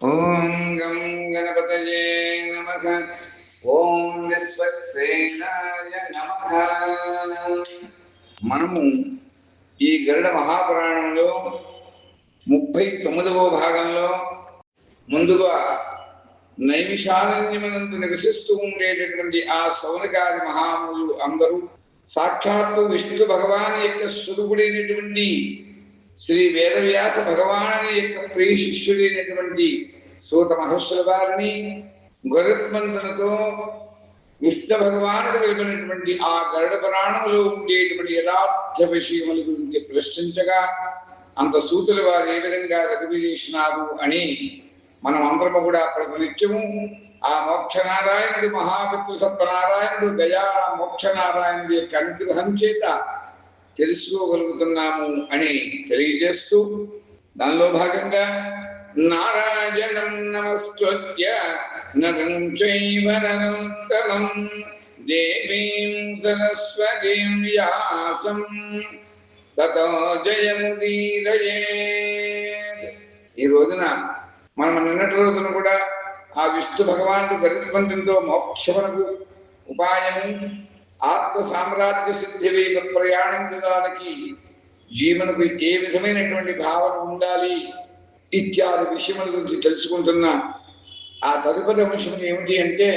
ఓం గం గణపతయే నమ. ఓం విశ్వక్సేనాయ నమ. మనము ఈ గరుడ మహాపురాణంలో ముప్పై తొమ్మిదవ భాగంలో ముందుగా నైమిషారణ్యమనందు నివసిస్తూ ఉండేటటువంటి ఆ సౌనకాది మహాములు అందరూ సాక్షాత్తు విష్ణు భగవాన్ యొక్క స్వరూపుడైనటువంటి శ్రీ వేదవ్యాస భగవాను యొక్క ప్రియ శిష్యుడైనటువంటి సూత మహర్షుల వారిని గరుత్మంతులతో విష్ణు భగవానుడు తెలిపినటువంటి ఆ గరుడ పురాణములో ఉండేటువంటి యథార్థ విషయముల గురించి ప్రశ్నించగా అంత సూతుల వారు ఏ విధంగా రఘువీరేసినారు అని మనం అందరము కూడా ప్రతినిత్యము ఆ మోక్షనారాయణుడు మహాపితృ సత్వనారాయణుడు దయా మోక్షనారాయణుడి యొక్క అనుగ్రహం చేత తెలుసుకోగలుగుతున్నాము అని తెలియజేస్తూ దానిలో భాగంగా నారాయణం నమస్కృత్య నరం చైవ నరోత్తమం దేవీం సరస్వతీం వ్యాసం తతో జయముదీరయే. ఈ రోజున మనం నిన్నటి రోజున కూడా ఆ విష్ణు భగవానుడు గరుత్మంతునితో మోక్షమునకు ఉపాయము ఆత్మ సామ్రాజ్య సిద్ధి వైపు ప్రయాణించడానికి జీవనకు ఏ విధమైనటువంటి భావన ఉండాలి ఇత్యాది విషయముల గురించి తెలుసుకుంటున్నా ఆ తదుపరి అంశం ఏమిటి అంటే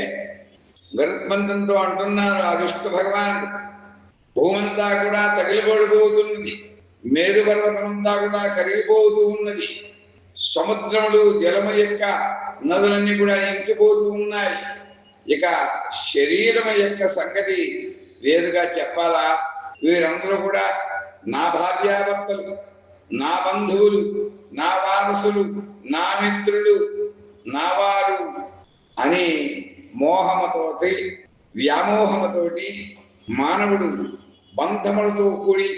గరుత్మంతంతో అంటున్నారు ఆ విష్ణు భగవానుడు భూమంతా కూడా తగిలిపడిపోతున్నది మేరు పర్వతమంతా కూడా కరిగిపోతూ ఉన్నది సముద్రములు జలము యొక్క నదులన్నీ కూడా ఇంకిపోతూ ఉన్నాయి. ఇక శరీరం యొక్క సంగతి వేరుగా చెప్పాలా? వీరందరూ కూడా నా భార్యాభర్తలు నా బంధువులు నా వారసులు నా మిత్రులు నా వారు అని మోహముతోటి వ్యామోహముతోటి మానవుడు బంధములతో కూడి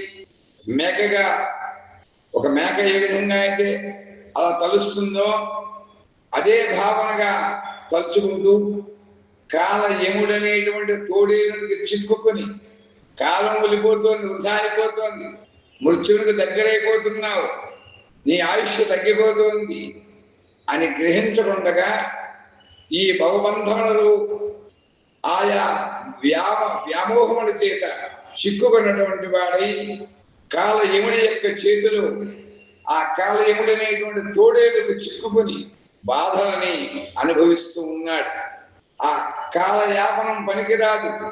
మేకగా ఒక మేక ఏ విధంగా అయితే అలా తలుస్తుందో అదే భావనగా తలుచుకుంటూ కాల యముడనేటువంటి తోడేనుడికి చిక్కుకొని కాలం వెళ్ళిపోతోంది వృధాయిపోతోంది మృత్యునికి దగ్గరైపోతున్నావు నీ ఆయుష్ తగ్గిపోతోంది అని గ్రహించకుండగా ఈ భవబంధములు ఆయా వ్యామ వ్యామోహముల చేత చిక్కుకున్నటువంటి వాడై కాలయముడి యొక్క చేతులు ఆ కాల యముడనేటువంటి తోడేలకు చిక్కుకొని బాధలని అనుభవిస్తూ ఉన్నాడు. ఆ కాలయాపనం పనికిరాదు.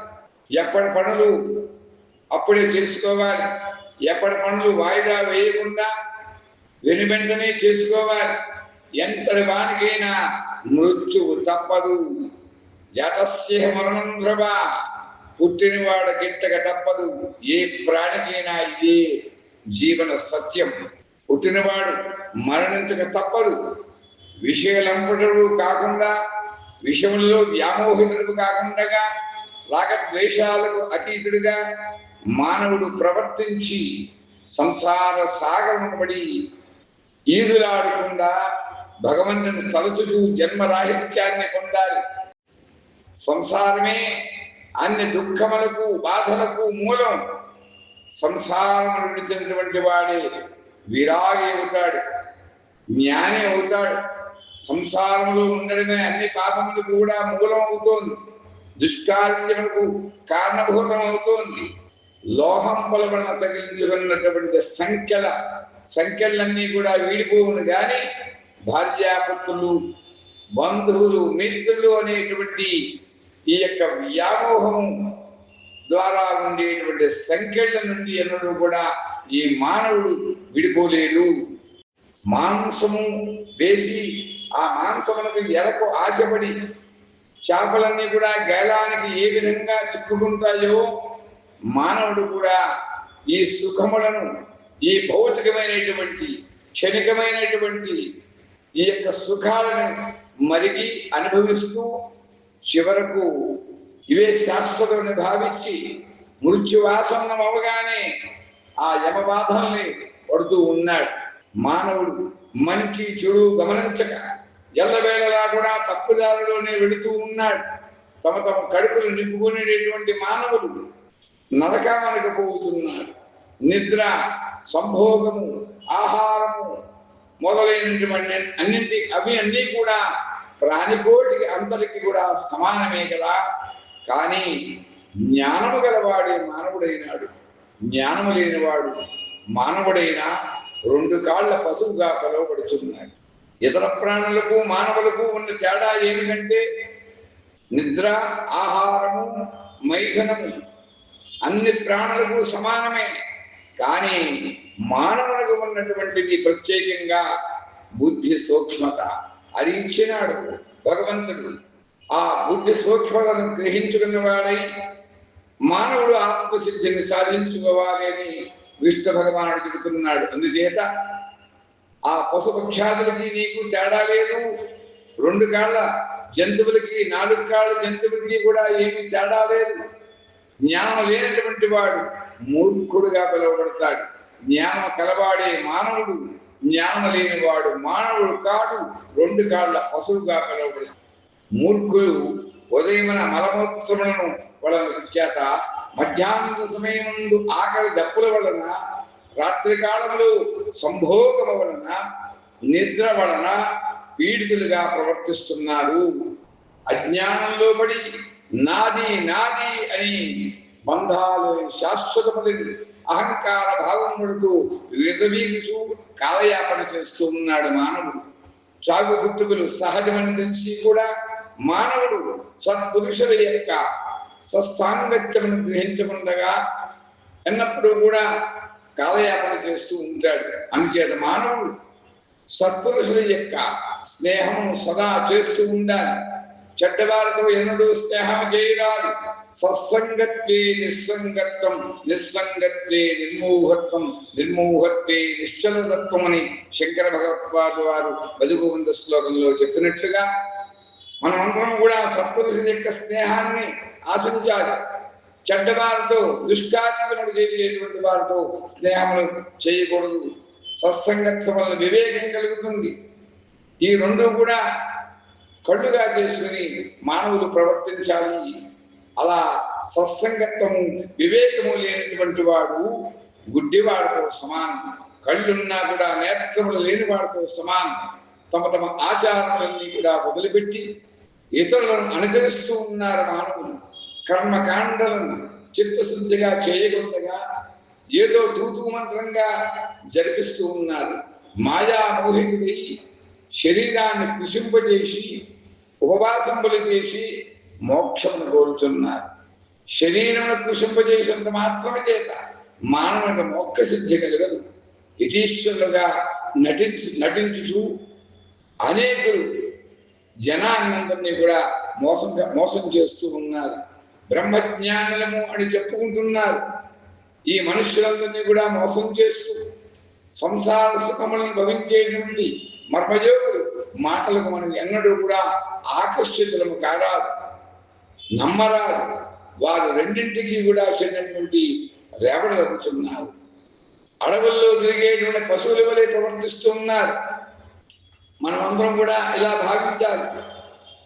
ఎప్పటి పనులు అప్పుడే చేసుకోవాలి. ఎప్పటి పనులు వాయిదా వేయకుండా వెనువెంటనే చేసుకోవాలి. ఎంతటి వానికైనా మృత్యువు తప్పదు. జాతస్య మరణం ధ్రువ పుట్టినవాడ గిట్టక తప్పదు. ఏ ప్రాణికైనా ఇదే జీవన సత్యం. పుట్టినవాడు మరణించక తప్పదు. విషయలంపటడు కాకుండా విషయంలో వ్యామోహితుడు కాకుండా రాగద్వేషాలకు అతీతుడుగా మానవుడు ప్రవర్తించి సంసార సాగరముబడి ఈదులాడకుండా భగవంతుని తలచుకు జన్మరాహిత్యాన్ని పొందాలి. సంసారమే అన్ని దుఃఖములకు బాధలకు మూలం. సంసారం విడిచినటువంటి వాడే విరాగి అవుతాడు జ్ఞాని అవుతాడు. సంసారంలో ఉండడమే అన్ని పాపములకు కూడా మూలం అవుతోంది దుష్కార్యములకు కారణభూతం అవుతోంది లోహం పొలబడిన తగిలించుకున్నటువంటి సంఖ్యల సంఖ్యలన్నీ కూడా వీడిపోవును. గాని భార్యాపుత్రులు బంధువులు మిత్రులు అనేటువంటి ఈ యొక్క వ్యామోహము ద్వారా ఉండేటువంటి సంఖ్యల నుండి ఎన్నడూ కూడా ఈ మానవుడు విడిపోలేడు. మాంసము వేసి ఆ మాంసములకు ఎరకు ఆశపడి చేపలన్నీ కూడా గేలానికి ఏ విధంగా చిక్కుకుంటాయో మానవుడు కూడా ఈ సుఖములను ఈ భౌతికమైనటువంటి క్షణికమైనటువంటి ఈ యొక్క సుఖాలను మరిగి అనుభవిస్తూ చివరకు ఇవే శాశ్వతమని భావించి మృత్యువాసనం అవగానే ఆ యమబాధల్ని పడుతూ ఉన్నాడు. మానవుడు మంచి చెడు గమనించక ఎల్లవేళలా కూడా తప్పుదారిలోనే వెళుతూ ఉన్నాడు. తమ తమ కడుపులు నింపుకునేటటువంటి మానవుడు నరకానికి పోతున్నాడు. నిద్ర సంభోగము ఆహారము మొదలైనటువంటి అన్నింటి అవి అన్నీ కూడా ప్రాణికోటికి అంతటికి కూడా సమానమే కదా. కానీ జ్ఞానము గలవాడే మానవుడైనాడు. జ్ఞానము లేనివాడు మానవుడైనా రెండు కాళ్ళ పశువుగా పిలువబడుతున్నాడు. ఇతర ప్రాణులకు మానవులకు ఉన్న తేడా ఏమిటంటే నిద్ర ఆహారము మైథనము అన్ని ప్రాణులకు సమానమే. కానీ మానవులకు ఉన్నటువంటిది ప్రత్యేకంగా బుద్ధి సూక్ష్మత. అది ఇచ్చినాడు భగవంతుడు. ఆ బుద్ధి సూక్ష్మతను గ్రహించుకున్న వాడై మానవుడు ఆత్మసిద్ధిని సాధించుకోవాలి అని విష్ణు భగవానుడు చెబుతున్నాడు. అందుచేత ఆ పశుపక్షాదులకి నీకు తేడా లేదు. రెండు కాళ్ళ జంతువులకి నాలుగు కాళ్ళ జంతువులకి కూడా ఏమీ తేడా లేదు. జ్ఞానం లేనటువంటి వాడు మూర్ఖుడుగా పిలువబడతాడు. జ్ఞానం కలవాడే మానవుడు జ్ఞానం లేనివాడు మానవుడు కాడు రెండు కాళ్ళ పశువుగా పిలువబడతాడు. మూర్ఖులు ఉదయమున మలమూత్రములను వలన చేత మధ్యాహ్న సమయం ముందు ఆకలి దప్పుల వలన రాత్రి కాలంలో సంభోగం వలన నిద్ర వలన పీడితులుగా ప్రవర్తిస్తున్నారు. అజ్ఞానంలో పడి నాది నాది అని బంధాలు శాశ్వతములని అహంకార భావం పడుతూ విరవీగుచూ కాలయాపన చేస్తూ ఉన్నాడు మానవుడు. చాగు గుర్తుకులు సహజమని తెలిసి కూడా మానవుడు సత్పురుషుల యొక్క సత్సాంగత్యమును గ్రహించకుండగా ఎన్నప్పుడు కూడా కాలయాపన చేస్తూ ఉంటాడు. అందుచేత మానవుడు సత్పురుషుల యొక్క స్నేహము సదా చేస్తూ ఉండాలి. చెడ్డవారితో ఎన్నడూ స్నేహం చేయరాదు. సత్సంగత్వే నిస్సంగత్వం నిస్సంగత్వే నిర్మోహత్వం నిర్మోహత్వే నిశ్చలతత్వం అని శంకర భగవత్పాదు వారు బతుకువంత శ్లోకంలో చెప్పినట్లుగా మనమందరం కూడా సత్పురుషుల యొక్క స్నేహాన్ని ఆశించాలి. చెడ్డవారితో దుష్కార్యములు చేసేటువంటి వారితో స్నేహములు చేయకూడదు. సత్సంగత్వం వల్ల వివేకం కలుగుతుంది. ఈ రెండు కూడా కళ్ళుగా చేసుకుని మానవులు ప్రవర్తించాలి. అలా సత్సంగత్వము వివేకము లేనటువంటి వాడు గుడ్డివాడితో సమానం. కళ్ళున్నా కూడా నేత్రములు లేని వాడితో సమానం. తమ తమ ఆచారములన్నీ కూడా వదిలిపెట్టి ఇతరులను అనుకరిస్తూ ఉన్నారు మానవులు. కర్మకాండలను చిత్తశుద్ధిగా చేయకుండా ఏదో తూతూ మంత్రంగా జరిపిస్తూ ఉన్నారు. మాయా మోహితుడై శరీరాన్ని కుసింపజేసి ఉపవాసంపులు చేసి మోక్షమును కోరుతున్నారు. శరీరమును కుసింపజేసినంత మాత్రమే చేత మానవునికి మోక్ష సిద్ధి కలగదు. యతీశ్వరులుగా నటించు నటించుచు అనేకులు జనాన్నందరినీ కూడా మోసం మోసం చేస్తూ ఉన్నారు. బ్రహ్మజ్ఞానులము అని చెప్పుకుంటున్నారు. ఈ మనుషులందరినీ కూడా మోసం చేస్తూ సంసార సుఖములను భవించేటువంటి మర్మయోగులు మాటలకు మనం ఎన్నడూ కూడా ఆకర్షితులము కారాదు. నమ్మరాదు. వారు రెండింటికి కూడా చెందినటువంటి రేవడలుతున్నారు అడవుల్లో తిరిగేటువంటి పశువుల వలె ప్రవర్తిస్తున్నారు మనమందరం కూడా ఇలా భావించాలి.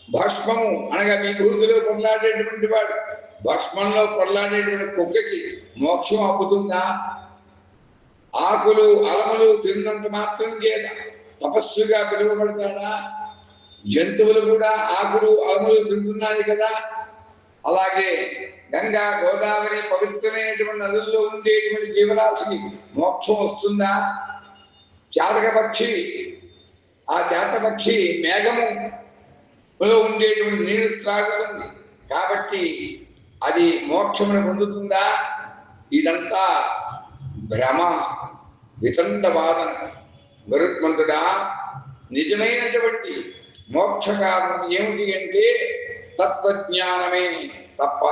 భస్మము అనగా మీ ఊరిలో కొట్లాడేటువంటి వాడు. భస్మంలో కొట్లాడేటువంటి కుక్కకి మోక్షం అప్పుతుందా ఆకులు అలములు తిన్నంత మాత్రం చేత తపస్సుగా పిలువబడతాడా? జంతువులు కూడా ఆకులు అలములు తింటున్నాయి కదా. అలాగే గంగా గోదావరి పవిత్రమైనటువంటి నదుల్లో ఉండేటువంటి జీవరాశికి మోక్షం వస్తుందా? చాతక పక్షి ఆ చేతపక్షి మేఘము లో ఉండేటువంటి నీరు త్రాగుతుంది. కాబట్టి అది మోక్షమును పొందుతుందా? ఇదంతా భ్రమ వితండ వాదన గరుత్మంతుడా నిజమైనటువంటి మోక్ష కారణం ఏమిటి అంటే తత్వజ్ఞానమే తప్ప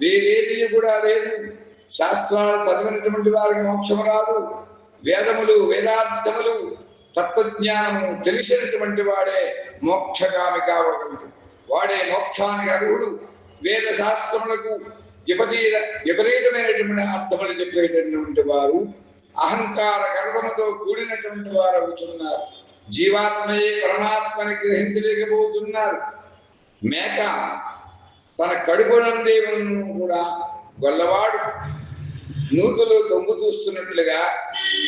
వేరేది కూడా లేదు. శాస్త్రాలు చదివినటువంటి వారికి మోక్షము రాదు. వేదములు వేదార్థములు తత్వజ్ఞానము తెలిసినటువంటి వాడే మోక్షగామి కావగలడు వాడే మోక్షానికి అర్హుడు. వేద శాస్త్రములకు విపరీత విపరీతమైనటువంటి అర్థములు చెప్పేటటువంటి వారు అహంకార గర్వముతో కూడినటువంటి వారు అవుతున్నారు. జీవాత్మయే పరమాత్మని గ్రహించలేకపోతున్నారు. మేక తన కడుపు నందేవులను కూడా గొల్లవాడు. నూతులు తొంగు చూస్తున్నట్లుగా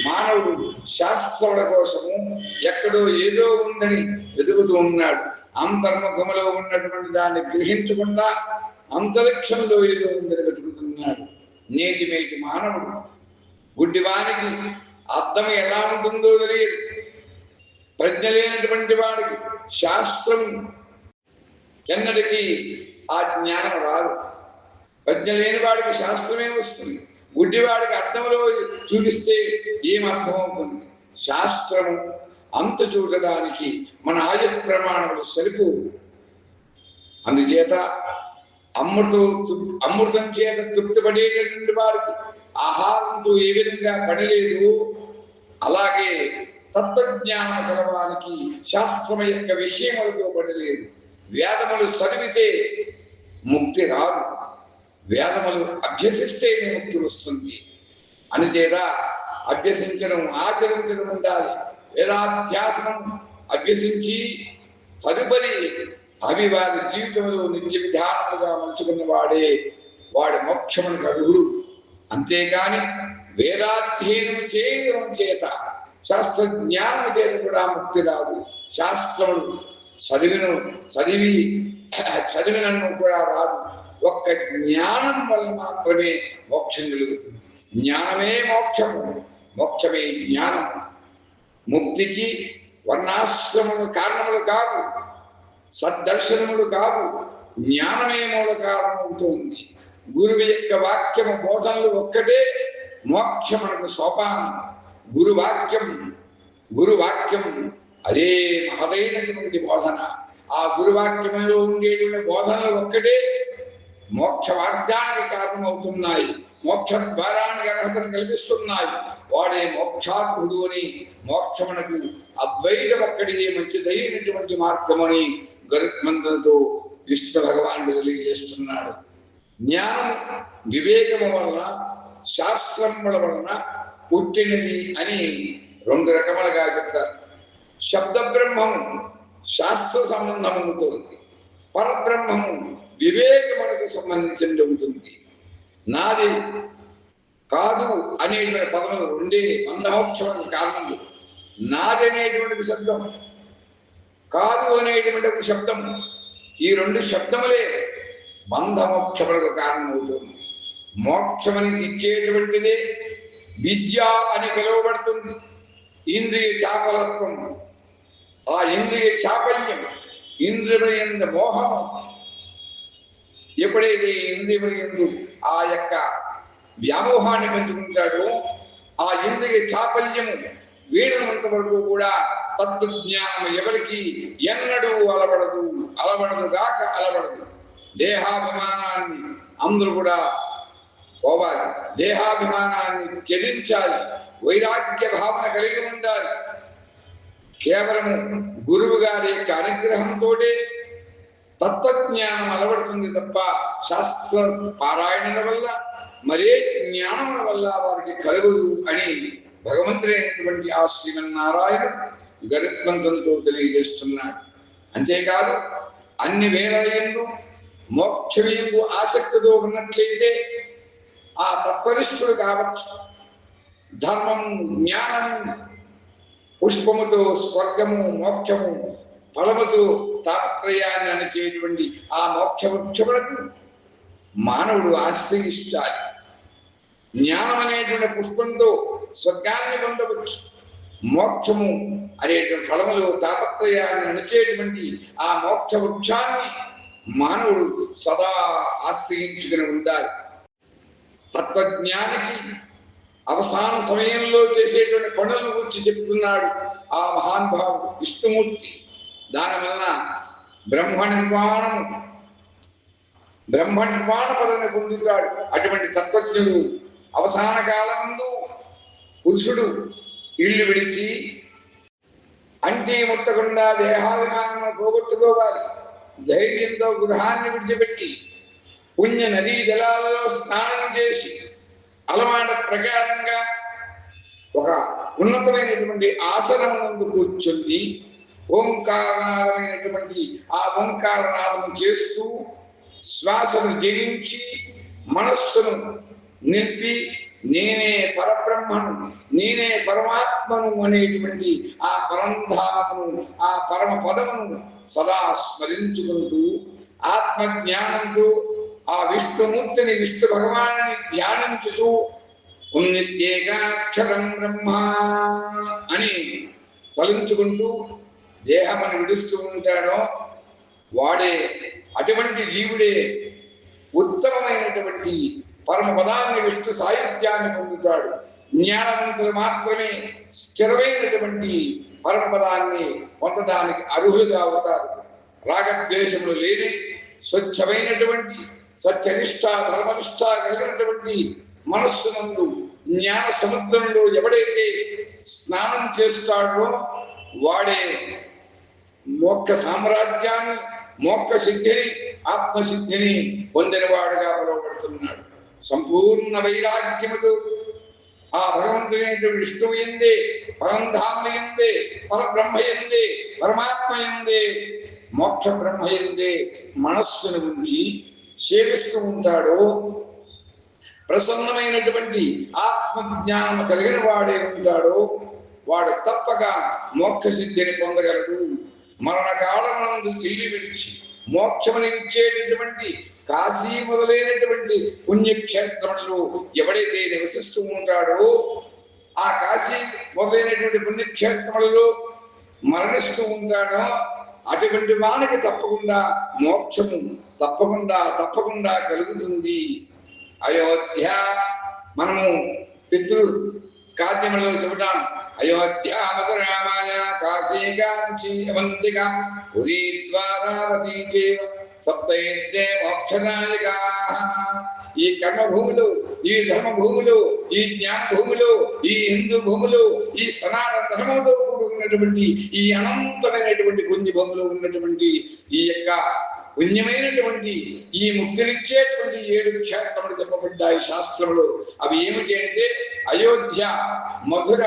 మానవుడు శాస్త్రముల కోసము ఎక్కడో ఏదో ఉందని వెతుకుతూ ఉన్నాడు. అంతర్ముఖములో ఉన్నటువంటి దాన్ని గ్రహించకుండా అంతరిక్షంలో ఏదో ఉందని వెతుకుతున్నాడు. నేటి మేటి మానవుడు. గుడ్డివానికి అర్థం ఎలా ఉంటుందో తెలియదు. ప్రజ్ఞ లేనటువంటి వాడికి శాస్త్రం ఎన్నటికీ ఆ జ్ఞానం రాదు. ప్రజ్ఞ లేని వాడికి శాస్త్రమే వస్తుంది. గుడ్డివాడికి అర్థంలో చూపిస్తే ఏం అర్థమవుతుంది? శాస్త్రము అంత చూడడానికి మన ఆయు ప్రమాణములు సరిపోవు. అందుచేత అమృతం అమృతం చేత తృప్తిపడేటటువంటి వారికి ఆహారంతో ఏ విధంగా పడలేదు అలాగే తత్వజ్ఞానం కలవానికి శాస్త్రం యొక్క విషయములతో పడలేదు వేదములు చదివితే ముక్తి రాదు. వేదములు అభ్యసిస్తేనే ముక్తి వస్తుంది అందుచేత అభ్యసించడం ఆచరించడం ఉండాలి. వేదాధ్యాసనం అభ్యసించి తదుపరి అవి వారి జీవితంలో నిత్య విధానములుగా మలుచుకున్న వాడే వాడి మోక్షమునకు అర్హుడు అంతేగాని వేదాధ్యయనం చేయడం చేత శాస్త్ర జ్ఞానం చేత కూడా ముక్తి రాదు. శాస్త్రములు చదివిన చదివి చదివినను కూడా రాదు. ఒక్క జ్ఞానం వల్ల మాత్రమే మోక్షం కలుగుతుంది. జ్ఞానమే మోక్షం. మోక్షమే జ్ఞానం. ముక్తికి వర్ణాశ్రమము కారణములు కాదు సద్దర్శనములు కాదు జ్ఞానమే మూల కారణమవుతుంది. గురువు యొక్క వాక్యము బోధనలు ఒక్కటే మోక్షమునకు సోపానం. గురువాక్యం గురువాక్యం అదే మహదైనటువంటి బోధన. ఆ గురువాక్యంలో ఉండేటువంటి బోధనలు ఒక్కటే మోక్ష మార్గానికి కారణమవుతున్నాయి. మోక్ష ద్వారానికి అర్హతను కల్పిస్తున్నాయి. వాడే మోక్షాత్ముడు అని మోక్షమునకు అద్వైతం ఒక్కడిదే మంచిదైనటువంటి మార్గమని గరుత్మంతులతో విష్ణు భగవానుడు తెలియజేస్తున్నాడు. జ్ఞానం వివేకము వలన శాస్త్రముల వలన పుట్టినది అని రెండు రకములుగా చెప్తారు. శబ్ద బ్రహ్మము శాస్త్ర సంబంధం పరబ్రహ్మము వివేకమునకు సంబంధించిన ఉంటుంది నాది కాదు అనేటువంటి పదములు ఉండే బంధమోక్షములకు కారణములు. నాది అనేటువంటి శబ్దం. కాదు అనేటువంటి ఒక శబ్దం. ఈ రెండు శబ్దములే బంధమోక్షములకు కారణమవుతుంది. మోక్షమని ఇచ్చేటువంటిదే విద్య అని పిలువబడుతుంది. ఇంద్రియ చాపలత్వం. ఆ ఇంద్రియ చాపల్యం ఇంద్రియముల మోహము ఎప్పుడైతే ఇంద్రియముల ఎందు ఆ యొక్క వ్యామోహాన్ని పెంచుకుంటాడో ఆ ఇంద్రియ చాపల్యము వీడనంత వరకు కూడా తత్వజ్ఞానం ఎవరికి ఎన్నడూ అలవడదు అలబడదు గాక అలవడదు. దేహాభిమానాన్ని అందరూ కూడా పోవాలి. దేహాభిమానాన్ని త్యజించాలి. వైరాగ్య భావన కలిగి ఉండాలి. కేవలము గురువు గారి యొక్క అనుగ్రహంతోటే తత్వజ్ఞానం అలవడుతుంది తప్ప శాస్త్ర పారాయణల వల్ల మరే జ్ఞానముల వల్ల వారికి కలగదు అని భగవంతుడైనటువంటి ఆ శ్రీమన్నారాయణ గరుత్మంతంతో తెలియజేస్తున్నాడు. అంతేకాదు అన్ని వేళలందు మోక్షమయందు ఆసక్తితో ఉన్నట్లయితే ఆ తత్వనిష్ఠుడు కావచ్చు. ధర్మము జ్ఞానము పుష్పముతో స్వర్గము మోక్షము ఫలముతో తాత్రయాన్ని అనిచేటువంటి ఆ మోక్ష వృక్షములకు మానవుడు ఆశ్రయిస్తాడు. జ్ఞానం అనేటువంటి పుష్పంతో స్వర్గాన్ని పొందవచ్చు. మోక్షము అనేటువంటి ఫలములో తాపత్రయాన్ని అణిచేటువంటి ఆ మోక్ష వృక్షాన్ని మానవుడు సదా ఆశ్రయించుకుని ఉండాలి. తత్వజ్ఞానికి అవసాన సమయంలో చేసేటువంటి పనులను గురించి చెప్తున్నాడు ఆ మహానుభావుడు విష్ణుమూర్తి. దానివల్ల బ్రహ్మ నిర్వాణము బ్రహ్మ నిర్మాణ పదవిని పొందుతాడు. అటువంటి తత్వజ్ఞుడు అవసాన కాలమందు పురుషుడు ఇల్లు విడిచి అంటి ముట్టకుండా దేహాభిమానం పోగొట్టుకోవాలి. ధైర్యంతో గృహాన్ని విడిచిపెట్టి పుణ్య నదీ జలాలలో స్నానం చేసి అలవాట ప్రకారంగా ఒక ఉన్నతమైనటువంటి ఆసనం నందు కూర్చుంది ఓంకారనాదమైనటువంటి ఆ ఓంకారనాదం చేస్తూ శ్వాసను జయించి మనస్సును నింపి నేనే పరబ్రహ్మను నేనే పరమాత్మను అనేటువంటి ఆ పరంధామను ఆ పరమ పదమును సదా స్మరించుకుంటూ ఆత్మజ్ఞానంతో ఆ విష్ణుమూర్తిని విష్ణు భగవాన్ని ధ్యానించుతూ ఉన్నత్యేకాక్షరం బ్రహ్మ అని తలంచుకుంటూ దేహమును విడుస్తూ ఉంటాడో వాడే అటువంటి జీవుడే ఉత్తమమైనటువంటి పరమ పదాన్ని విష్ణు సాహిత్యాన్ని పొందుతాడు. జ్ఞానవంతులు మాత్రమే స్థిరమైనటువంటి పరమ పదాన్ని పొందడానికి అర్హులుగా అవుతారు. రాగద్వేషములు లేని స్వచ్ఛమైనటువంటి సత్యనిష్ట ధర్మనిష్ట కలిగినటువంటి మనస్సునందు జ్ఞాన సముద్రంలో ఎవడైతే స్నానం చేస్తాడో వాడే మోక్ష సామ్రాజ్యాన్ని మోక్ష సిద్ధిని ఆత్మసిద్ధిని పొందినవాడుగా పిలువబడుతున్నాడు సంపూర్ణ వైరాగ్యముతో ఆ భగవంతుని విష్ణువు ఎందే పరంధామ ఎందే పరబ్రహ్మ ఎందే పరమాత్మ ఎందే మోక్ష బ్రహ్మ ఎందే మనస్సును ఉంచి సేవిస్తూ ఉంటాడో ప్రసన్నమైనటువంటి ఆత్మజ్ఞానం కలిగిన వాడే ఉంటాడో వాడు తప్పక మోక్ష సిద్ధిని పొందగలడు. మరణకాలమునందు ఇల్లు విడిచి మోక్షముని ఇచ్చేటటువంటి కాశీ మొదలైనటువంటి పుణ్యక్షేత్రములు ఎవడైతే నివసిస్తూ ఉంటాడో ఆ కాశీ మొదలైనటువంటి పుణ్యక్షేత్రములలో మరణిస్తూ ఉంటాడో అటువంటి వానికి తప్పకుండా మోక్షము తప్పకుండా తప్పకుండా కలుగుతుంది. అయోధ్య మనము పితృ కార్యములో చెబుతాం. అయోధ్య మధురామాయ కాశీ కాంక్షి అవంతిక పురీ ద్వారావతి చేవ సప్తైతే మోక్షదాయకా ఈ కర్మభూములు ఈ ధర్మభూములు ఈ జ్ఞాన భూములు ఈ హిందూ భూములు ఈ సనాతన ధర్మంతో ఉన్నటువంటి ఈ అనంతమైనటువంటి పుణ్య భూములు ఉన్నటువంటి ఈ యొక్క పుణ్యమైనటువంటి ఈ ముక్తినిచ్చేటువంటి ఏడు క్షేత్రములు చెప్పబడ్డాయి శాస్త్రములు. అవి ఏమిటి అంటే అయోధ్య మధుర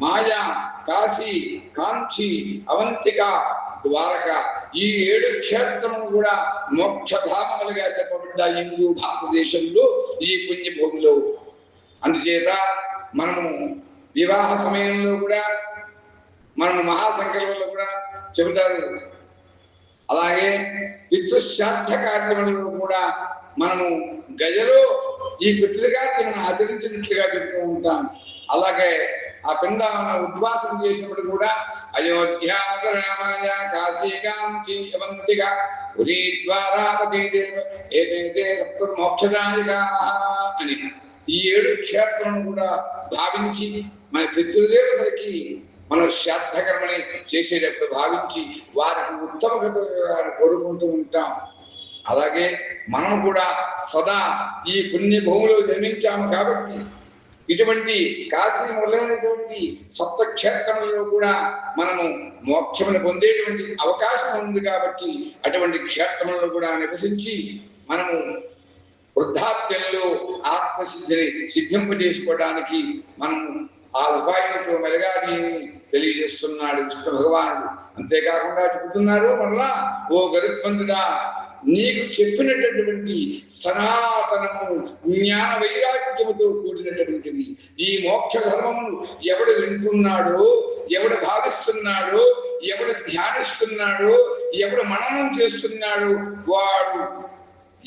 మాయా కాశీ కాంచి అవంతిక ద్వారక ఈ ఏడు క్షేత్రము కూడా మోక్షధామములుగా చెప్పబడ్డాయి హిందూ భారతదేశంలో ఈ పుణ్యభూమిలో. అందుచేత మనము వివాహ సమయంలో కూడా మనము మహాసంకల్పంలో కూడా చెబుతారు. అలాగే పితృశ్రాద్ధ కార్యములలో కూడా మనము గజలో ఈ పితృకార్యమును ఆచరించినట్లుగా చెప్తూ ఉంటాం. అలాగే ఆ పిండ ఉద్వాసం చేసినప్పుడు కూడా అయోధ్య రామాయ కాశీ కాంచి ద్వారా ఏదైతే అని. ఈ ఏడు క్షేత్రం కూడా భావించి మన పితృదేవతలకి మనం శ్రాద్ధకర్మని చేసేటప్పుడు భావించి వారికి ఉత్తమ కోరుకుంటూ ఉంటాం. అలాగే మనం కూడా సదా ఈ పుణ్యభూమిలో జన్మించాము కాబట్టి ఇటువంటి కాశీ మొదలైనటువంటి సప్త క్షేత్రములలో కూడా మనము మోక్షమును పొందేటువంటి అవకాశం ఉంది కాబట్టి అటువంటి క్షేత్రంలో కూడా నివసించి మనము వృద్ధాప్యంలో ఆత్మసిద్ధిని సిద్ధింపజేసుకోవడానికి మనం ఆ ఉపాయంతో మెలగాలి తెలియజేస్తున్నాడు విష్ణు భగవానుడు. అంతేకాకుండా చెబుతున్నారు మరలా ఓ గరుత్మంతుడా నీకు చెప్పినటువంటి సనాతనము జ్ఞాన వైరాగ్యముతో కూడినటువంటిది. ఈ మోక్ష ధర్మమును ఎవడు వింటున్నాడో ఎవడు భావిస్తున్నాడో ఎవడు ధ్యానిస్తున్నాడో ఎవడు మననం చేస్తున్నాడో వాడు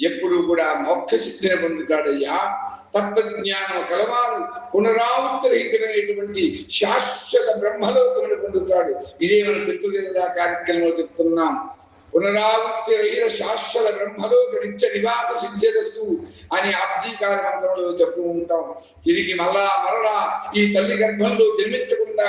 ఎప్పుడు కూడా మోక్ష సిద్ధిని పొందుతాడయ్యా. తత్వజ్ఞానం కలవారు పునరావృతరహితమైనటువంటి శాశ్వత బ్రహ్మలోకమును పొందుతాడు. ఇదే మన పితృదేవత కార్యక్రమంలో చెప్తున్నాం. పునరావృత్తిరహిత శాశ్వత బ్రహ్మలోక నిత్య నివాస సిద్ధిరస్తు అని ఆబ్దీకార మంత్రంలో చెప్తూ ఉంటాం. తిరిగి మళ్ళా మరలా ఈ తల్లి గర్భంలో జన్మించకుండా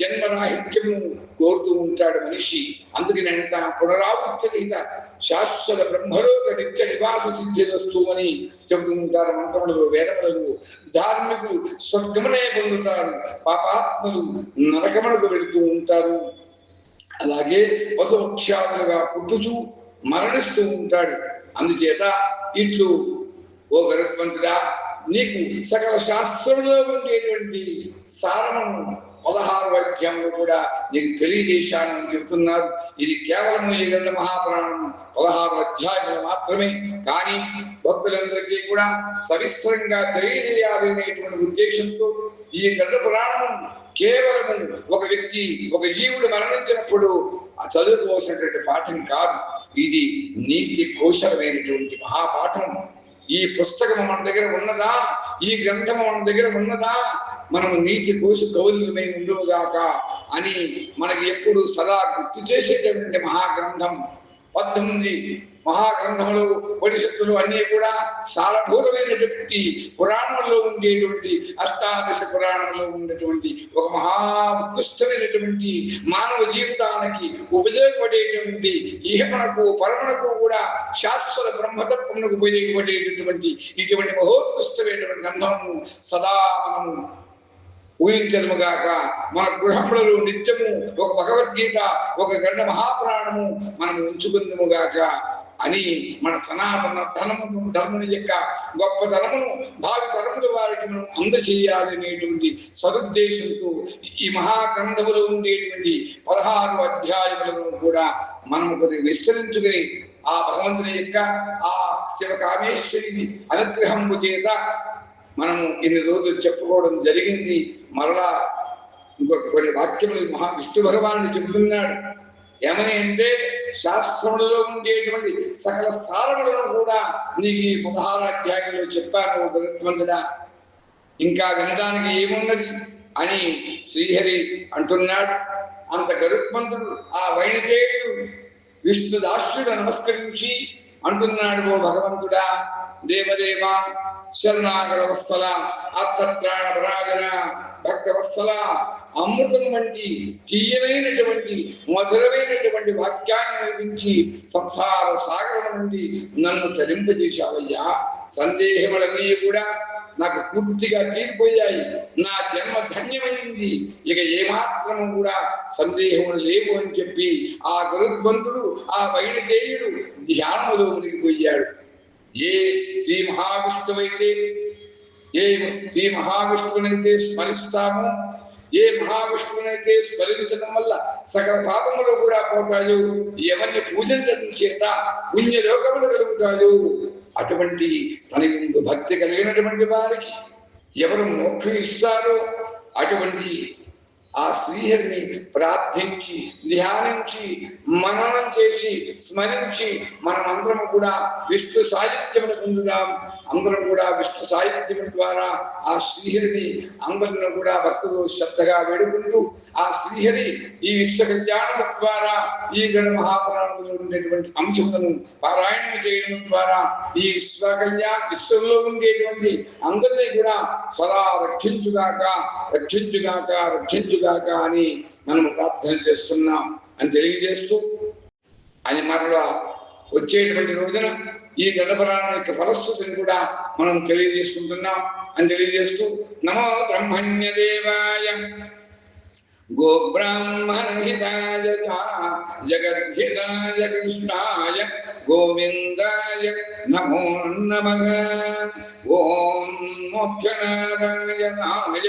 జన్మరాహిత్యము కోరుతూ ఉంటాడు మనిషి. అందుకని అంట పునరావృత్తి రహిత శాశ్వత బ్రహ్మలోక నిత్య నివాస సిద్ధిరస్తు అని చెబుతూ ఉంటారు మంత్రములు వేదములు ధార్మికులు స్వర్గమునే పొందుతారు పాపాత్మలు నరకములకు వెళుతూ ఉంటారు. అలాగే పశుపక్షాదులుగా పుట్టుచూ మరణిస్తూ ఉంటాడు. అందుచేత ఇట్లు ఓ గరుత్మంతుడా నీకు సకల శాస్త్రంలో ఉండేటువంటి సారమును పదహారు అధ్యాయంలో కూడా నీకు తెలియజేశాను అని చెబుతున్నారు ఇది కేవలం ఈ గంట మహాపురాణం పదహారు అధ్యాయులు మాత్రమే. కానీ భక్తులందరికీ కూడా సవిస్తరంగా తెలియజేయాలి అనేటువంటి ఉద్దేశంతో ఈ గంట పురాణం కేవలం ఒక వ్యక్తి ఒక జీవుడు మరణించినప్పుడు ఆ చదువుకోవాల్సినటువంటి పాఠం కాదు. ఇది నీతి కోశమైనటువంటి మహాపాఠం. ఈ పుస్తకం మన దగ్గర ఉన్నదా? ఈ గ్రంథము మన దగ్గర ఉన్నదా? మనము నీతి కోసి కౌలికమై ఉండవుగాక అని మనకి ఎప్పుడు సదా గుర్తు చేసేటటువంటి మహాగ్రంథం. పద్దెనిమిది మహాగ్రంథములు ఉపనిషత్తులు అన్నీ కూడా సారభూతమైనటువంటి పురాణంలో ఉండేటువంటి అష్టాదశ పురాణంలో ఉన్నటువంటి ఒక మహా ఉత్కృష్టమైనటువంటి మానవ జీవితానికి ఉపయోగపడేటువంటి ఇహమునకు పరమునకు కూడా శాశ్వత బ్రహ్మతత్వమునకు ఉపయోగపడేటటువంటి ఇటువంటి మహోత్కృష్టమైనటువంటి గ్రంథము సదా మనము ఊహించనుగాక మన గృహములలో నిత్యము ఒక భగవద్గీత ఒక గండ మహాపురాణము మనం ఉంచుకుందుముగాక అని మన సనాతన ధనము ధర్మం యొక్క గొప్ప ధనమును భావి తరముల వారికి మనం అందచేయాలి అనేటువంటి సదుద్దేశంతో ఈ మహాగ్రంథములో ఉండేటువంటి పదహారు అధ్యాయములను కూడా మనం కొద్దిగా విస్తరించుకుని ఆ భగవంతుని యొక్క ఆ శివ కామేశ్వరి అనుగ్రహము చేత మనము ఇన్ని రోజులు చెప్పుకోవడం జరిగింది. మరలా ఇంకొక కొన్ని వాక్యములు మహా విష్ణు భగవానుడు చెబుతున్నాడు ఏమని అంటే శాస్త్రములలో ఉండేటువంటి సకల సారములను కూడా నీకు ఈ పదహారు అధ్యాయంలో చెప్పాను గరుత్మంతుడా ఇంకా వినడానికి ఏమున్నది? అని శ్రీహరి అంటున్నాడు. అంత గరుత్మంతుడు ఆ వైణికేయుడు విష్ణు దాస్యుడు నమస్కరించి అంటున్నాడు ఓ భగవంతుడా? దేవదేవ శరణాగర వత్సల అత్తత్రాణ భక్త భక్తవత్సల అమృతం వంటి తీయనైనటువంటి మధురమైనటువంటి వాక్యాన్ని నిర్మించి సంసార సాగరం నుండి నన్ను తరింపజేశావయ్యా. సందేహములన్నీ కూడా నాకు పూర్తిగా తీరిపోయాయి. నా జన్మ ధన్యమైంది. ఇక ఏమాత్రము కూడా సందేహము లేవు అని చెప్పి ఆ గురుద్వంతుడు ఆ వైణకేయుడు ధ్యానములో మునిగిపోయాడు. ఏ శ్రీ మహావిష్ణువైతే ఏ శ్రీ మహావిష్ణువునైతే స్మరిస్తామో ఏ మహావిష్ణువునైతే స్మరించడం వల్ల సకల పాపములు కూడా పోతాయో ఎవరిని పూజించడం చేత పుణ్యలోకములు కలుగుతాయో అటువంటి తన ముందు భక్తి కలిగినటువంటి వారికి ఎవరు మోక్షం ఇస్తారో అటువంటి ఆ శ్రీహరిని ప్రార్థించి ధ్యానించి మననం చేసి స్మరించి మనమందరం కూడా విష్ణు సాహిత్యమును పొందుదాం అందరం కూడా విష్ణు సాహిత్యం ద్వారా ఆ శ్రీహరిని అందరిని కూడా భక్తులు శ్రద్ధగా వేడుకుంటూ ఆ శ్రీహరి ఈ విశ్వ కళ్యాణం ద్వారా ఈ గణ మహాపురాణంలో ఉండేటువంటి అంశములను పారాయణం చేయడం ద్వారా ఈ విశ్వ కళ్యాణ విశ్వంలో ఉండేటువంటి అందరినీ కూడా సదా రక్షించుగాక రక్షించుగాక రక్షించుగాక అని మనం ప్రార్థన చేస్తున్నాం అని తెలియజేస్తూ అని మరలా వచ్చేటువంటి రోజున ఈ గణపరాణం యొక్క ఫలశ్రుతిని కూడా మనం తెలియజేసుకుంటున్నాం అని తెలియజేస్తూ నమో బ్రహ్మణ్య దేవాయ గోబ్రాహ్మణహితాయ జగద్ధితాయ కృష్ణాయ గోవిందాయ నమో నమ. ఓం మోక్షనారాయణాయ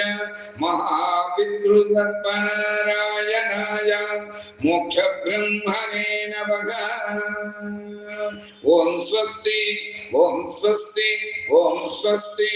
మహాపితృదర్పణారాయణాయ మోక్ష బ్రహ్మణే నమః ఓం స్వస్తి ఓం స్వస్తి ఓం స్వస్తి